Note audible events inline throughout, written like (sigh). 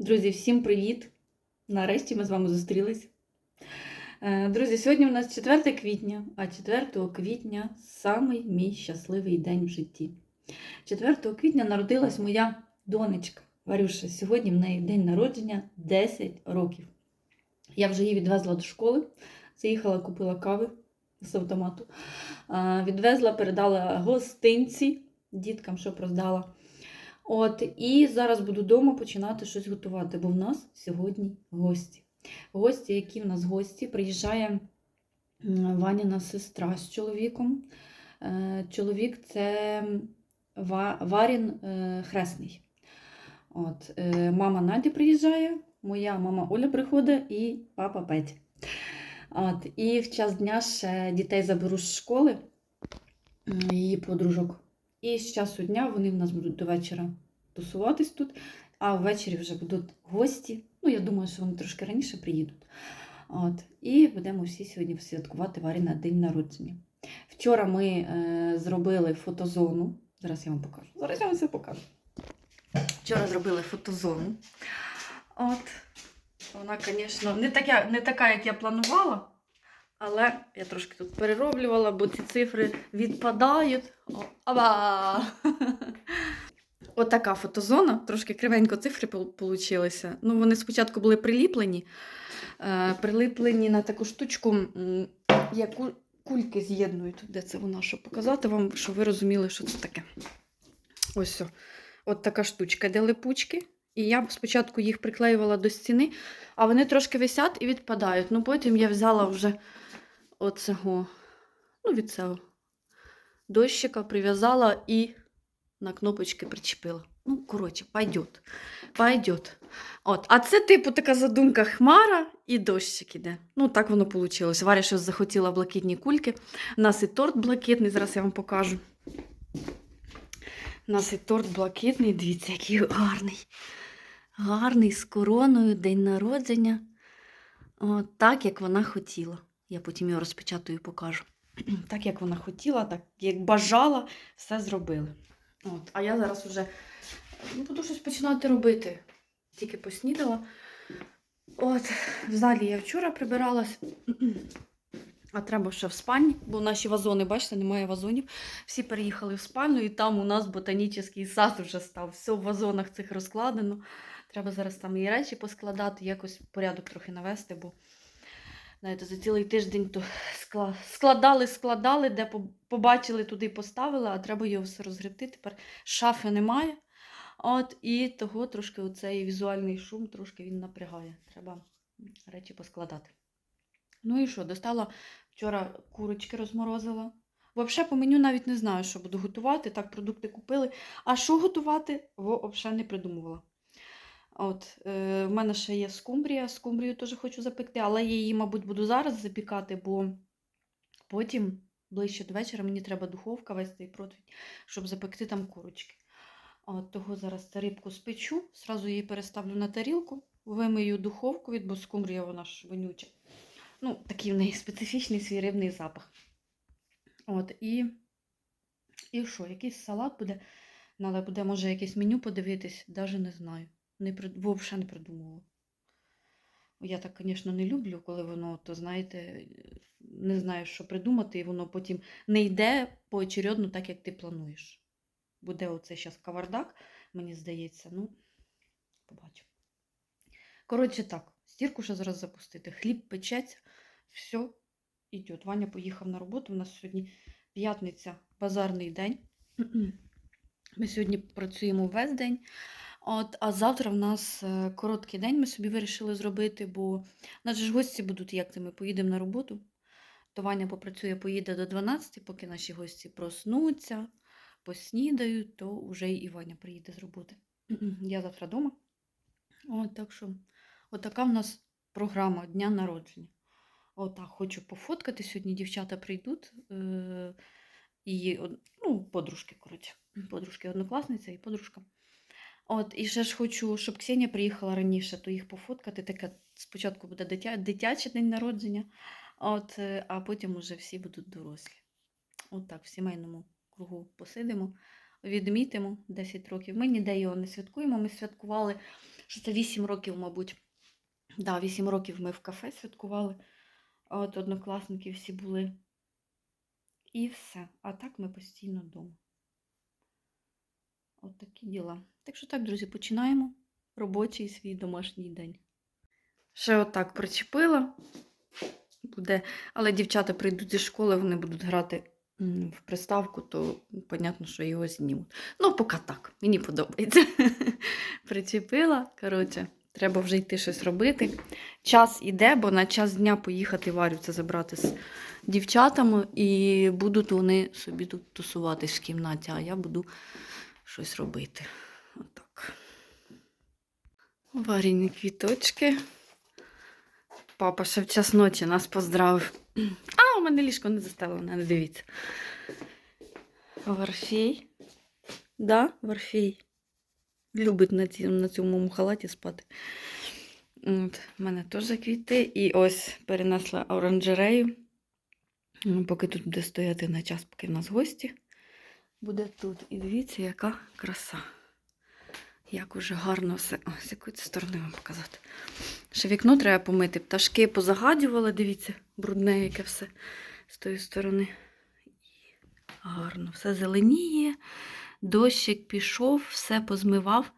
Друзі, всім привіт! Нарешті ми з вами зустрілись. Е, Друзі, сьогодні у нас 4 квітня, а 4 квітня самий мій щасливий день в житті. 4 квітня народилась моя донечка Варюша. Сьогодні в неї день народження 10 років. Я вже її відвезла до школи, заїхала, купила кави з автомату. Е, Відвезла, передала гостинці діткам, щоб роздала. От, і зараз буду вдома починати щось готувати, бо в нас сьогодні гості. Гості, які в нас гості, приїжджає Ваніна сестра з чоловіком. Е, Чоловік це Варін е, Хресний. От, е, мама Надя приїжджає, моя мама Оля приходить і папа Петя. От, і в час дня ще дітей заберу з школи, її подружок. І з часу дня вони в нас будуть до вечора тусуватись тут, а ввечері вже будуть гості. Ну, я думаю, що вони трошки раніше приїдуть. От. І будемо всі сьогодні святкувати Варі на день народження. Вчора ми е, зробили фотозону. Зараз я вам покажу. Зараз я вам все покажу. Вчора зробили фотозону. От. Вона, звісно, не така, не така, як я планувала. Але я трошки тут перероблювала, бо ці цифри відпадають. О! (laughs) Отака фотозона, трошки кривенько цифри получилися. Ну, вони спочатку були приліплені, е, приліплені на таку штучку, яку кульки з'єднують. Де це вона? Щоб показати вам, щоб ви розуміли, що це таке. Ось. От така штучка, де липучки. І я спочатку їх приклеювала до стіни, а вони трошки висять і відпадають. Ну, потім я взяла вже оцього, ну, від цього дощика, прив'язала і на кнопочки причепила. Ну, коротше, пойдет. Пойдет. От. А це, типу, така задумка хмара і дощик іде. Ну, так воно вийшло. Варя щось захотіла блакитні кульки. У нас і торт блакитний, зараз я вам покажу. У нас і торт блакитний, дивіться, який гарний. Гарний, з короною, день народження. От, так, як вона хотіла. Я потім його розпечатаю і покажу. (clears throat) Так, як вона хотіла, так як бажала, все зробили. От, а я зараз вже ну, буду щось починати робити. Тільки поснідала. От, в залі я вчора прибиралась, (clears throat) а треба ще в спальні, бо наші вазони, бачите, немає вазонів. Всі переїхали в спальню, і там у нас ботанічний сад вже став. Все в вазонах цих розкладено. Треба зараз там і речі поскладати, якось порядок трохи навести, бо знаєте, за цілий тиждень то (laughs) складали, складали, де побачили, туди поставили, а треба його все розгребти. Тепер шафи немає. От, і того трошки оцей візуальний шум трошки він напрягає. Треба речі поскладати. Ну і що, достала вчора курочки розморозила. Взагалі по меню навіть не знаю, що буду готувати. Так, продукти купили. А що готувати, взагалі не придумувала. От, е, в мене ще є скумбрія. Скумбрію теж хочу запекти, але я її, мабуть, буду зараз запікати, бо потім, ближче до вечора, мені треба духовка, весь цей противень, щоб запекти там курочки. От, того зараз рибку спечу, зразу її переставлю на тарілку, вимию духовку від, бо скумбрія вона ж вонюча. Ну, такий в неї специфічний свій рибний запах. От, і, і що, якийсь салат буде. Надо буде, може, якесь меню подивитись, навіть не знаю. Не, взагалі не придумувала. Я так, звісно, не люблю, коли воно, то знаєте, не знаєш, що придумати, і воно потім не йде поочередно так, як ти плануєш. Буде оце зараз кавардак, мені здається, ну, побачу. Коротше, так, стірку ще зараз запустити. Хліб печеться, все, йде. Ваня поїхав на роботу. У нас сьогодні п'ятниця, базарний день. (clears throat) Ми сьогодні працюємо весь день. От, а завтра в нас е, короткий день. Ми собі вирішили зробити, бо нас ж гості будуть, як це ми поїдемо на роботу. То Ваня попрацює, поїде до 12, поки наші гості проснуться, поснідають, то вже і Ваня приїде з роботи. (clears throat) Я завтра вдома. От, так що, отака в нас програма дня народження. Отак, хочу пофоткати. Сьогодні дівчата прийдуть. Е- і ну, подружки, коротше. Подружки однокласниця і подружка. От, і ще ж хочу, щоб Ксенія приїхала раніше, то їх пофоткати. Таке спочатку буде дитя, дитячий день народження, от, е, а потім уже всі будуть дорослі. От так, в сімейному кругу посидимо, відмітимо 10 років. Ми ніде його не святкуємо. Ми святкували що це 8 років, мабуть. Да, 8 років ми в кафе святкували. От однокласники всі були. І все. А так ми постійно вдома. От такі діла. Так що так, друзі, починаємо робочий свій домашній день. Ще отак причепила. Буде. Але дівчата прийдуть зі школи, вони будуть грати в приставку, то понятно, що його знімуть. Ну, поки так, мені подобається. (laughs) Причепила. Коротше, треба вже йти щось робити. Час іде, бо на час дня поїхати Варю це забрати з дівчатами, і будуть вони собі тут тусуватись в кімнаті, а я буду щось робити. Отак. Варіні квіточки. Папа ще в час ночі нас поздравив. А, у мене ліжко не застелене, не дивіться. Варфій. Да, Варфій. Любить на, ці, на цьому халаті спати. От, у мене теж квіти. І ось перенесла оранжерею. Поки тут буде стояти на час, поки в нас гості. Буде тут. І дивіться, яка краса. Як уже гарно все. О, з якої сторони вам показати. Ще вікно треба помити. Пташки позагадювали, дивіться, брудне яке все з тої сторони. Гарно, все зеленіє, дощик пішов, все позмивав.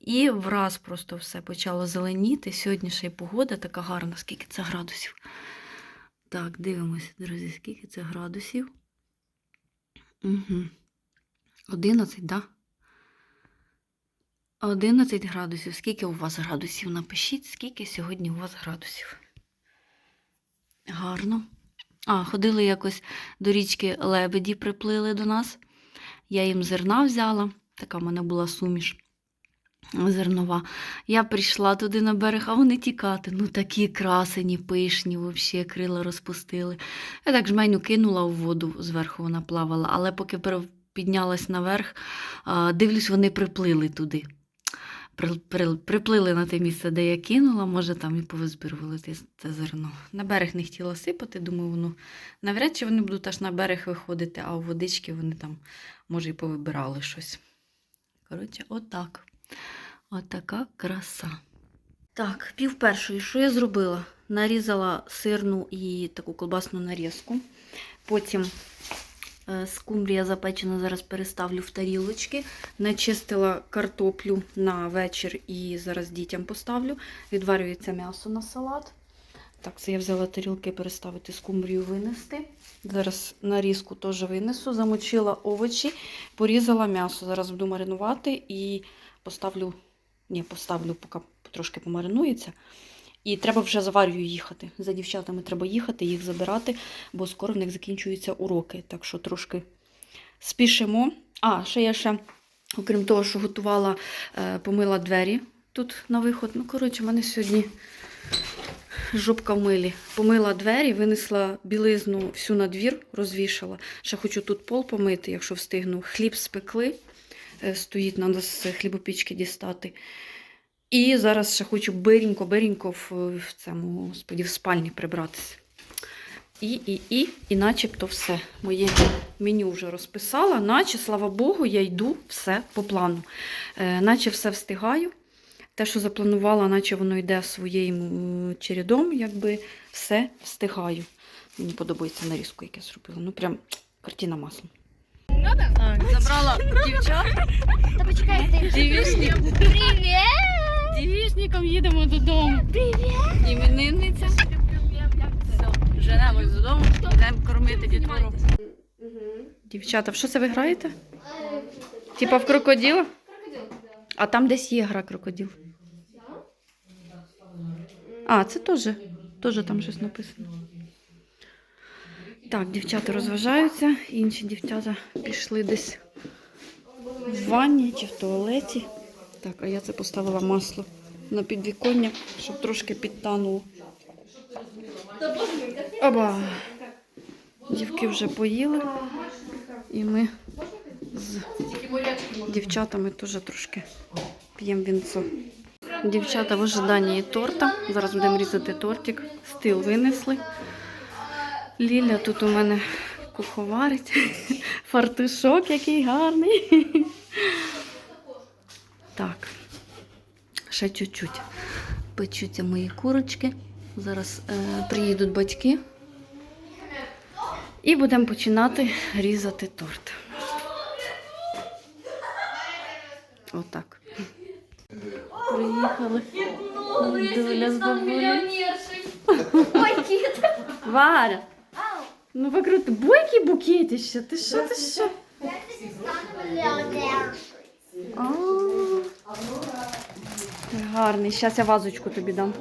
І враз просто все почало зеленіти. Сьогодні ще й погода така гарна, скільки це градусів. Так, дивимося, друзі, скільки це градусів. Угу. 11, так? Да? 11 градусів. Скільки у вас градусів? Напишіть, скільки сьогодні у вас градусів. Гарно. А, ходили якось до річки лебеді, приплили до нас. Я їм зерна взяла. Така в мене була суміш зернова. Я прийшла туди на берег, а вони тікати. Ну такі красені, пишні, взагалі крила розпустили. Я так жменю кинула у воду, зверху вона плавала, але поки піднялась наверх, дивлюсь, вони приплили туди. При- при- Приплили на те місце, де я кинула, може там і повизбирували те, це зерно. На берег не хотіла сипати, думаю, воно навряд чи вони будуть аж на берег виходити, а у водички вони там, може, і повибирали щось. Коротше, отак. Отака краса. Так, пів першої, що я зробила? Нарізала сирну і таку колбасну нарізку. Потім скумбрія запечена, зараз переставлю в тарілочки. Начистила картоплю на вечір і зараз дітям поставлю. Відварюється м'ясо на салат. Так, це я взяла тарілки переставити скумбрію винести. Зараз нарізку теж винесу. Замочила овочі, порізала м'ясо. Зараз буду маринувати і поставлю, ні, поставлю, поки трошки помаринується. І треба вже за Варію їхати. За дівчатами треба їхати, їх забирати, бо скоро в них закінчуються уроки. Так що трошки спішимо. А, ще я ще, окрім того, що готувала, е, помила двері тут на виход. Ну, коротше, в мене сьогодні жопка в милі. Помила двері, винесла білизну всю на двір, розвішала. Ще хочу тут пол помити, якщо встигну. Хліб спекли. Е, Стоїть, треба з хлібопічки дістати. І зараз ще хочу биренько-биренько в, в цьому, господі, в спальні прибратися. І, і, і, і начебто все. Моє меню вже розписала, наче, слава Богу, я йду все по плану. Е, наче все встигаю. Те, що запланувала, наче воно йде своїм чередом, якби все встигаю. Мені подобається нарізку, яку я зробила. Ну, прям картина маслом. Так, забрала дівчат. Та почекайте. Привіт! Дівішником їдемо додому. Привіт! Іменинниця. Все, женемось додому, йдемо кормити дітвору. Дівчата, в що це ви граєте? Типа в крокодила? А там десь є гра крокодил. А, це теж. Теж там щось написано. Так, дівчата розважаються, інші дівчата пішли десь в ванні чи в туалеті. Так, а я це поставила масло на підвіконня, щоб трошки підтануло. Оба. Дівки вже поїли. І ми з дівчатами теж трошки п'ємо вінцо. Дівчата в ожиданні торта. Зараз будемо різати тортик. Стил винесли. Ліля тут у мене куховарить. Фартушок який гарний. Так. Ще чуть-чуть. Печуться мої курочки. Зараз е, приїдуть батьки. І будемо починати різати торт. Отак. Приїхали. З кіт. Варя, ну покрути, бойкі букетище. Ти що, ти що? Гарний. Зараз я вазочку тобі дам.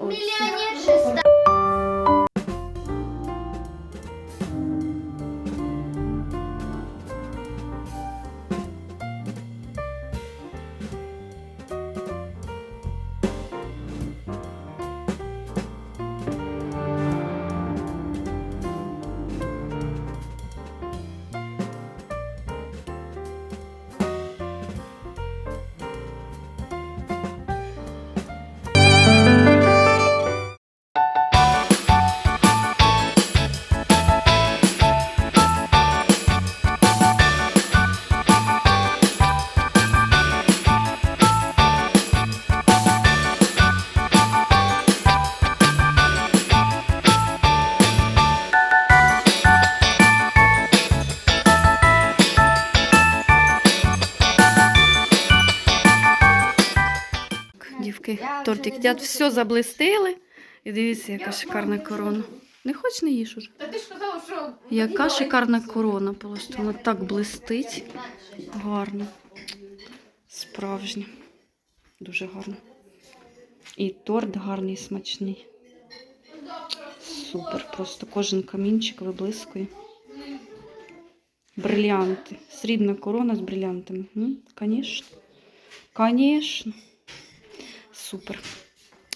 Мільйонерша стала. Люблю все заблистили. І дивіться, яка шикарна корона. Не хочеш не їж уже? Яка шикарна корона, просто вона так блистить. Гарно. Справжня. Дуже гарно. І торт гарний, смачний. Супер. Просто кожен камінчик виблискує. Брилянти. Срібна корона з брилянтами. М, Конечно. Супер.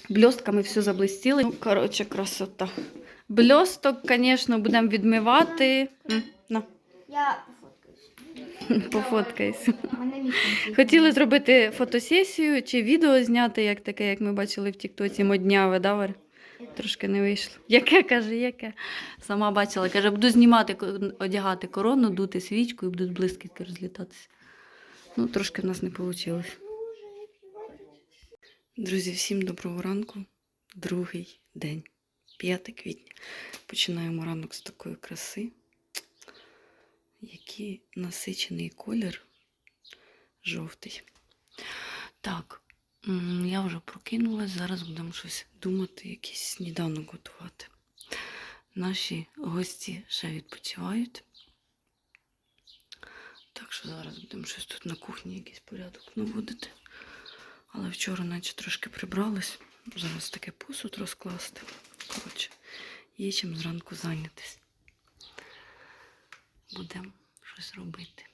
Бльостками все заблистіли. Ну, коротше, красота. Бльосток, звісно, будемо відмивати. М, На, Я (laughs) пофоткаюсь. пофоткайся. Хотіли зробити фотосесію чи відео зняти, як таке, як ми бачили в Тіктоці, модняве, да, Варя? Трошки не вийшло. Яке каже, яке? Сама бачила, каже, буду знімати, ко- одягати корону, дути свічку і будуть блискітки розлітатися. Ну, трошки в нас не вийшло. Друзі, всім доброго ранку. Другий день, 5 квітня. Починаємо ранок з такої краси. Який насичений колір жовтий. Так, я вже прокинулась, зараз будемо щось думати, якийсь сніданок готувати. Наші гості ще відпочивають. Так що зараз будемо щось тут на кухні, якийсь порядок наводити. Але вчора, наче трошки прибрались. Зараз таке посуд розкласти. Коротше, є чим зранку зайнятися. Будемо щось робити.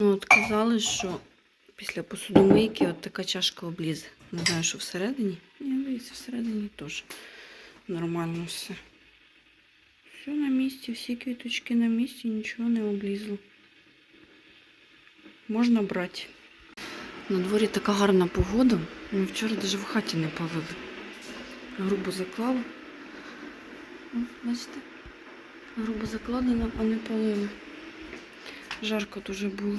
Ну, от казали, що після посудомийки от така чашка облізе. Не знаю, що всередині. Ні, дивіться, всередині теж нормально все. Все на місці, всі квіточки на місці, нічого не облізло. Можна брати. На дворі така гарна погода. Ми вчора навіть в хаті не палили. Грубо заклала. Бачите? Грубо закладено, а не палили. Жарко дуже було.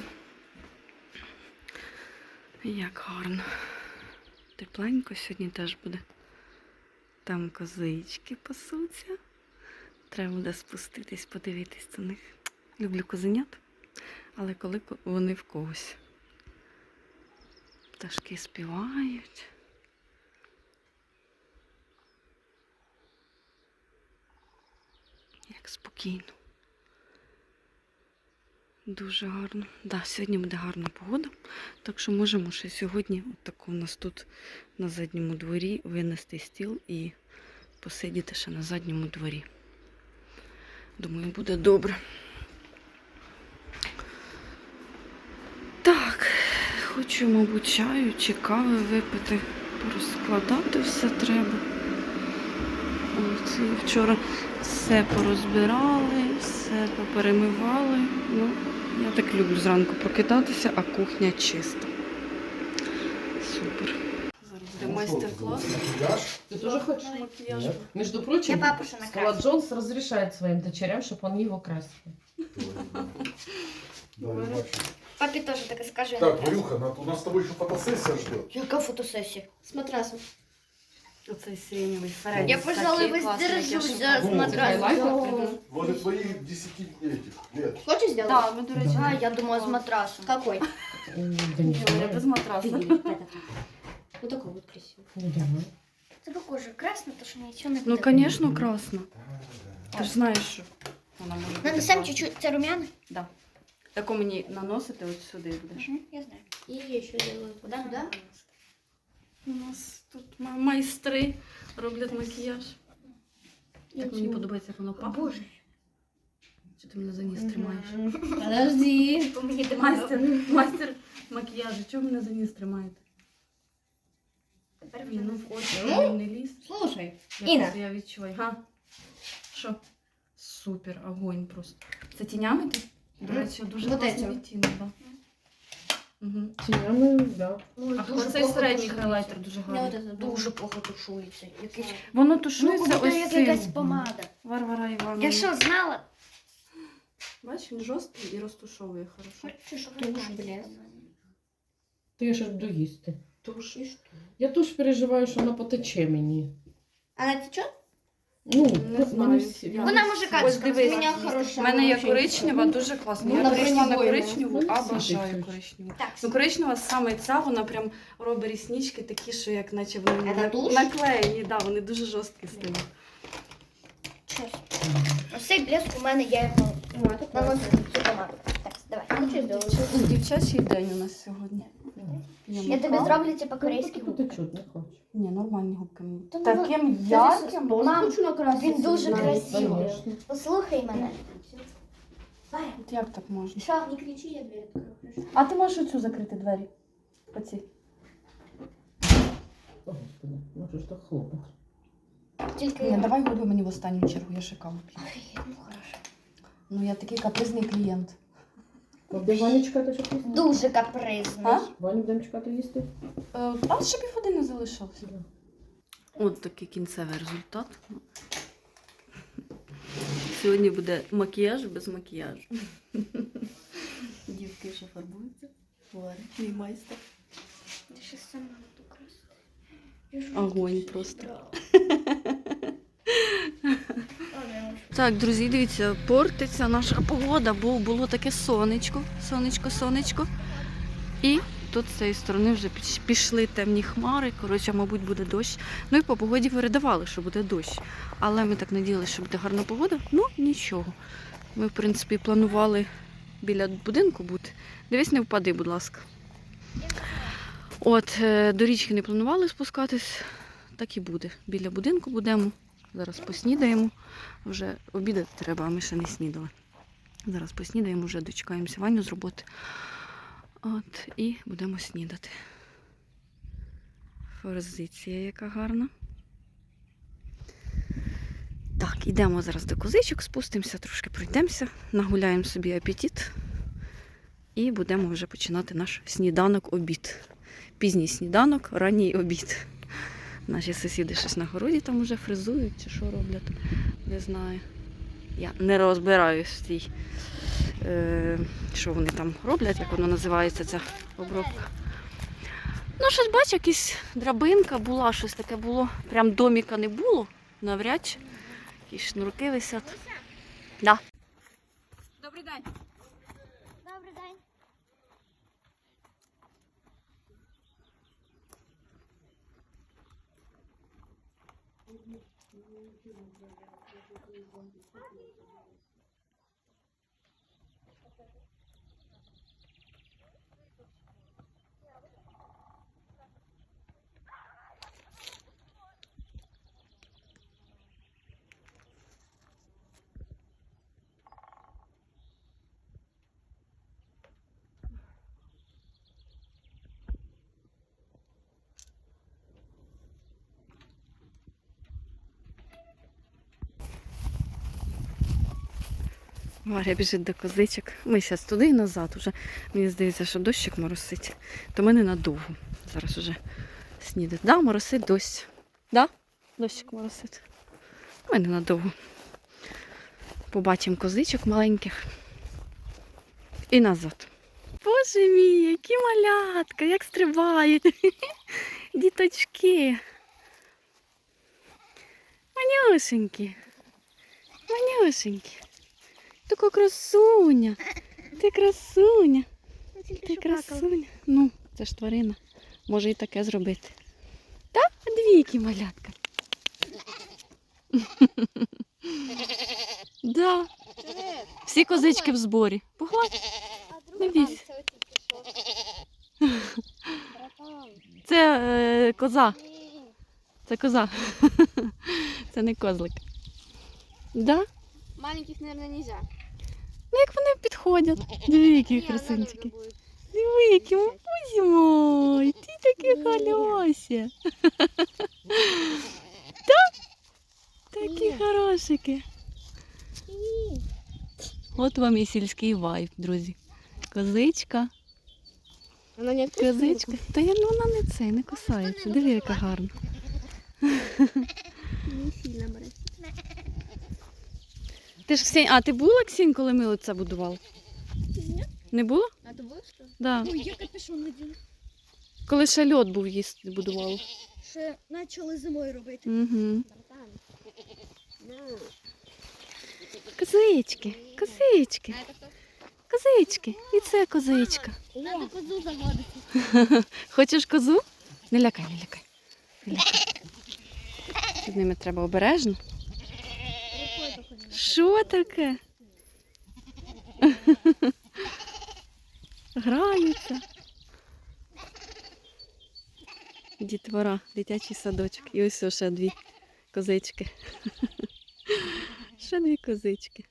Як гарно. Тепленько сьогодні теж буде. Там козички пасуться. Треба буде спуститись, подивитись до них. Люблю козенят, але коли вони в когось. Пташки співають. Як спокійно. Дуже гарно. Да, сьогодні буде гарна погода, так що можемо ще сьогодні, от тако у нас тут на задньому дворі, винести стіл і посидіти ще на задньому дворі. Думаю, буде добре. Так, хочу, мабуть, чаю чи кави випити, порозкладати все треба. От, і вчора все порозбирали, все поперемивали. Ну, я так люблю зранку прокидатися, а кухня чиста. Супер. Зараз буде майстер-клас. Ты тоже хочешь? Макіяж. Нет. Между прочим. Скала Джонс разрешает своим дочерям, чтобы он его красил. Давай, бачу. Папе тоже так и скажи. Так, Варюха, на- у нас с тобой еще фотосессия ждет. Яка фотосесія? С матрасом. Оцей сиреневий середній. Я, пожалуй, воздержусь за Ну, с матрасом. Возле твоих 10 этих лет. Хочешь сделать? Так, ми, до речі, А, я думала с матрасом. Какой? Да не Юля, без знаю. матрасу. Вот такой вот красивый. Ну, давай. Это какой же? Красный, то что ничего не Ну, буде. звісно, красно. Ти ж знаєш, що вона може бути Надо сам класна. чуть-чуть. Это румяна? Да. Таку мені наносити от сюди будеш. Я знаю. И еще делают туда, туда. У нас тут ма- майстри роблять макіяж. Так мені подобається, як воно пахне. Боже. Чи ти мене за ніс тримаєш? Подожди. Майстер, майстер макіяжу, чого мене за ніс тримаєте? Ні, ну в очі Ну? не ліз. Слушай. Я, Інна. просто- я відчуваю. Га? Що? Супер, огонь просто. Це тінями ти? До речі, дуже Вот класний відтінок, да. Угу. Да. Ой, А дуже плохо середній тушується. хайлайтер дуже гарний. от це дуже плохо тушується. Якийсь... Воно Ну, тушується куди ось як цим. якась помада. Варвара Івановна. Я що, знала? Бачиш, він жорсткий і розтушовує хорошо. Хочеш туш, блядь. Ти ж доїсти. Туш. Я теж переживаю, що вона потече мені. Она течет? Ну, Не мене знаю. всі- Я- Вона може Ось качка, у мене хороша. У мене є коричнева, дуже класна. Я Вона на прикольна. коричневу, Ну, а всі коричневу. Так, Ну, коричнева саме ця, вона прям робить ріснички такі, що як наче вони Це на- туш? наклеєні, да, вони дуже жорсткі стають. щас. Ось цей блеск у мене, я його наношу цю помаду. Так, давай. Хочу. Дівчачий день у нас сьогодні. Я тобі зроблю це по-корейськи Ну, губки. не хочу. Ні, нормальні губки. Та ну, Таким ярким. Мам, він дуже красивий. Послухай мене. От Як так можна? Що? Не кричи, я двері відкрию. А ти можеш оцю закрити двері? Оці. О, Господи, може ж так хлопець. Тільки... Ні, давай губи мені в останню чергу, я шикала. Ой, ну хорошо. Ну я такий капризний клієнт. Де Ваню чекати, щоб їсти? Дуже капризний. А? Ваню будемо чекати їсти? Е, Там ще півгодини залишилося. От такий кінцевий результат. Сьогодні буде макіяж без макіяжу. Дівки ще фарбуються. Варить мій майстер. Ти ще сама ту красу. Огонь просто. (laughs) Так, друзі, дивіться, портиться наша погода, бо було таке сонечко, сонечко, сонечко. І тут з цієї сторони вже пішли темні хмари. Коротше, мабуть, буде дощ. Ну і по погоді передавали, що буде дощ. Але ми так надіялися, що буде гарна погода. Ну, нічого. Ми, в принципі, планували біля будинку бути. Дивись, не впади, будь ласка. От, е, до річки не планували спускатись, так і буде. Біля будинку будемо. Зараз поснідаємо. Вже обідати треба, а ми ще не снідали. Зараз поснідаємо, вже дочекаємося Ваню з роботи. От, і будемо снідати. Форзиція яка гарна. Так, йдемо зараз до козичок, спустимося, трошки пройдемося, нагуляємо собі апетит і будемо вже починати наш сніданок-обід. Пізній сніданок, ранній обід. Наші сусіди щось на городі там уже фризують чи що роблять, не знаю. Я не розбираюсь в тій, е, що вони там роблять, як воно називається ця обробка. Ну, щось бачу, якась драбинка була, щось таке було. Прям доміка не було, навряд чи. Якісь шнурки висять. Да. Добрий день. Варя біжить до козичок. Ми зараз туди і назад. Уже. Мені здається, що дощик моросить. То ми ненадовго. Зараз уже снідати. Да, моросить дощ. Да? Дощик моросить. Ми ненадовго. Побачимо козичок маленьких. І назад. Боже мій, які малятка, як стрибають. (laughs) Діточки. Манюшенькі. Манюшенькі. Така красуня. Ти красуня. Ти красуня. Ну, це ж тварина. Може і таке зробити. Та? Двійки малятка. Да. Всі козички в зборі. Погладь. Бійся. (laughs) Це е, коза. Це коза. (laughs) Це не козлик. Да? Маленьких, наверное, нельзя. Ну як вони підходять. Диви, які красунчики. Диви, які музі мой. Ти (laughs) такі халюся. Так? Такі хорошики. От вам і сільський вайб, друзі. Козичка, Она не козичка. Та я ну вона не це, не кусається. Диви, яка гарна. Не сильно бере. Ти ж Ксень, а ти була Ксень, коли ми оце будували? Ні. Не було? А то було що? Да. Ой, я капюшон наділа. Коли ще льод був їсти будували. Ще почали зимою робити. Угу. Козички, козички, козички. І це козичка. Надо козу заводити. (laughs) Хочеш козу? Не лякай, не лякай. Не лякай. З ними треба обережно. Що таке? Граються. Дітвора, дитячий садочок. І ось ще дві козички. Ще дві козички.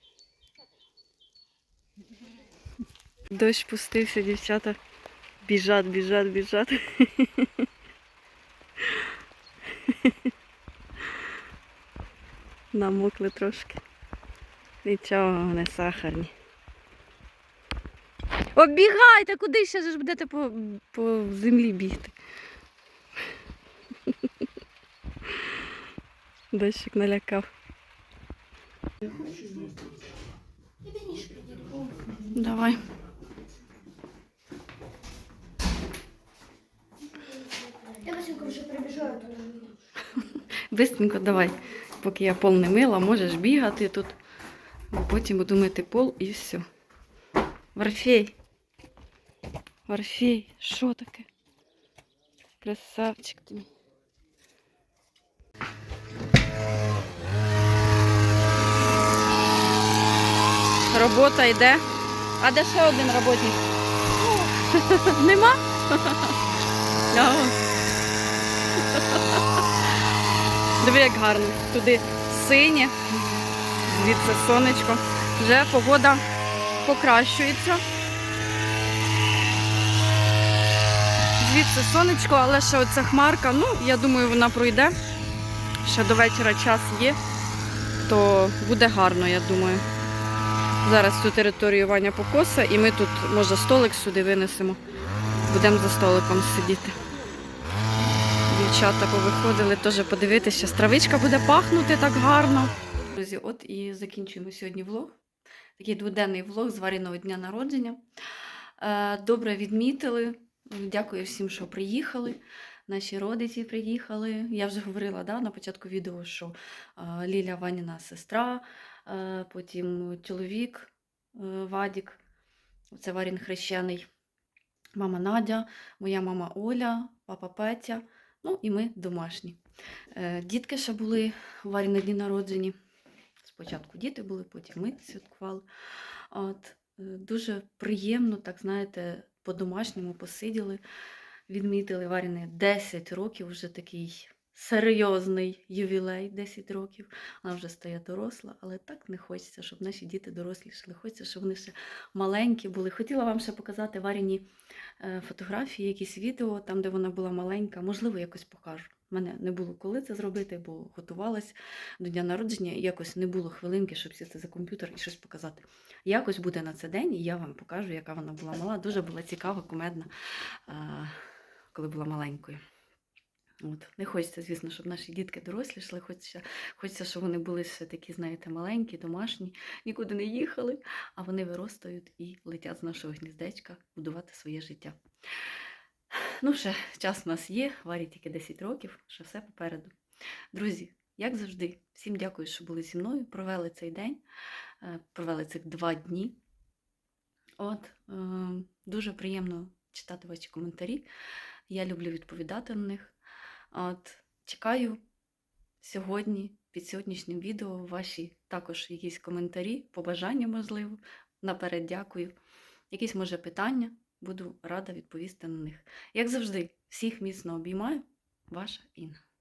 Дощ пустився, дівчата біжать, біжать, біжать. Намокли трошки. Нічого, не сахарні. Оббігайте, куди ще ж будете по, по землі бігти? Дощик налякав. Давай. Я Василка вже прибіжаю тут. Бистренько давай. Поки я пол не мила, можеш бігати тут. А потім буду мити пол і все. Варфей. Варфей, що таке? Красавчик ти. мій. Робота йде. А де ще один роботник? (laughs) Нема? (laughs) Диви, як гарно. Туди синє, звідси сонечко. Вже погода покращується. Звідси сонечко, але ще оця хмарка, ну, я думаю, вона пройде. Ще до вечора час є, то буде гарно, я думаю. Зараз цю територію Ваня покоса, і ми тут, може, столик сюди винесемо. Будемо за столиком сидіти. Дівчата повиходили теж подивитися, травичка буде пахнути так гарно. Друзі, от і закінчуємо сьогодні влог. Такий дводенний влог з вареного дня народження. Е, Добре відмітили. Дякую всім, що приїхали. Наші родичі приїхали. Я вже говорила да, на початку відео, що е, Ліля Ваніна сестра, е, потім чоловік Вадік, це Варін хрещений, мама Надя, моя мама Оля, папа Петя. Ну і ми домашні. Дітки ще були у Варі на дні народжені. Спочатку діти були, потім ми святкували. От, е, дуже приємно, так знаєте, по-домашньому посиділи, відмітили Варіни 10 років, вже такий серйозний ювілей 10 років. Вона вже стає доросла, але так не хочеться, щоб наші діти дорослішали. Хочеться, щоб вони ще маленькі були. Хотіла вам ще показати Варіні е, фотографії, якісь відео, там, де вона була маленька. Можливо, якось покажу. Мене не було коли це зробити, бо готувалась до дня народження, якось не було хвилинки, щоб сісти за комп'ютер і щось показати. Якось буде на це день, і я вам покажу, яка вона була мала. Дуже була цікава, кумедна, е, коли була маленькою. От. Не хочеться, звісно, щоб наші дітки дорослішали, хочеться, хочеться, щоб вони були ще такі, знаєте, маленькі, домашні, нікуди не їхали, а вони виростають і летять з нашого гніздечка будувати своє життя. Ну, ще час у нас є, варі тільки 10 років, ще все попереду. Друзі, як завжди, всім дякую, що були зі мною, провели цей день, е, провели цих два дні. От, е, дуже приємно читати ваші коментарі. Я люблю відповідати на них. От, чекаю сьогодні, під сьогоднішнім відео, ваші також якісь коментарі, побажання, можливо. Наперед дякую. Якісь, може, питання, буду рада відповісти на них. Як завжди, всіх міцно обіймаю, ваша Інна.